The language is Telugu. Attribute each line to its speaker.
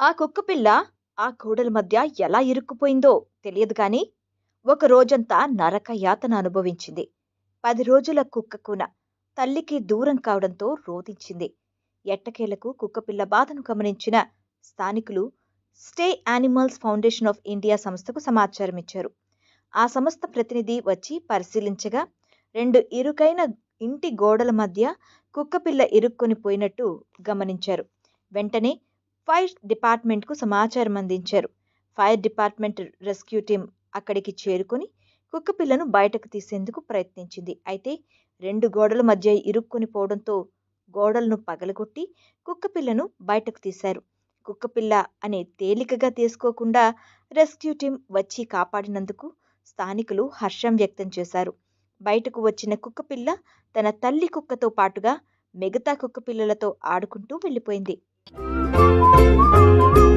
Speaker 1: ఆ కుక్కపిల్ల ఆ గోడల మధ్య ఎలా ఇరుక్కుపోయిందో తెలియదు కానీ ఒక రోజంతా నరక యాతన అనుభవించింది. పది రోజుల కుక్కకున తల్లికి దూరం కావడంతో రోధించింది. ఎట్టకేలకు కుక్కపిల్ల బాధను గమనించిన స్థానికులు stray animals foundation of India సంస్థకు సమాచారం ఇచ్చారు ఆ సంస్థ ప్రతినిధి వచ్చి పరిశీలించగా రెండు ఇరుకైన ఇంటి గోడల మధ్య కుక్కపిల్ల ఇరుక్కొని పోయినట్టు గమనించారు. వెంటనే ఫైర్ డిపార్ట్మెంట్కు సమాచారం అందించారు. ఫైర్ డిపార్ట్మెంట్ రెస్క్యూ టీం అక్కడికి చేరుకుని కుక్కపిల్లను బయటకు తీసేందుకు ప్రయత్నించింది. అయితే రెండు గోడల మధ్య ఇరుక్కుని పోవడంతో గోడలను పగలగొట్టి కుక్కపిల్లను బయటకు తీశారు. కుక్కపిల్ల అనే తేలికగా తీసుకోకుండా రెస్క్యూ టీం వచ్చి కాపాడినందుకు స్థానికులు హర్షం వ్యక్తం చేశారు. బయటకు వచ్చిన కుక్కపిల్ల తన తల్లి కుక్కతో పాటుగా మిగతా కుక్కపిల్లలతో ఆడుకుంటూ వెళ్ళిపోయింది. Música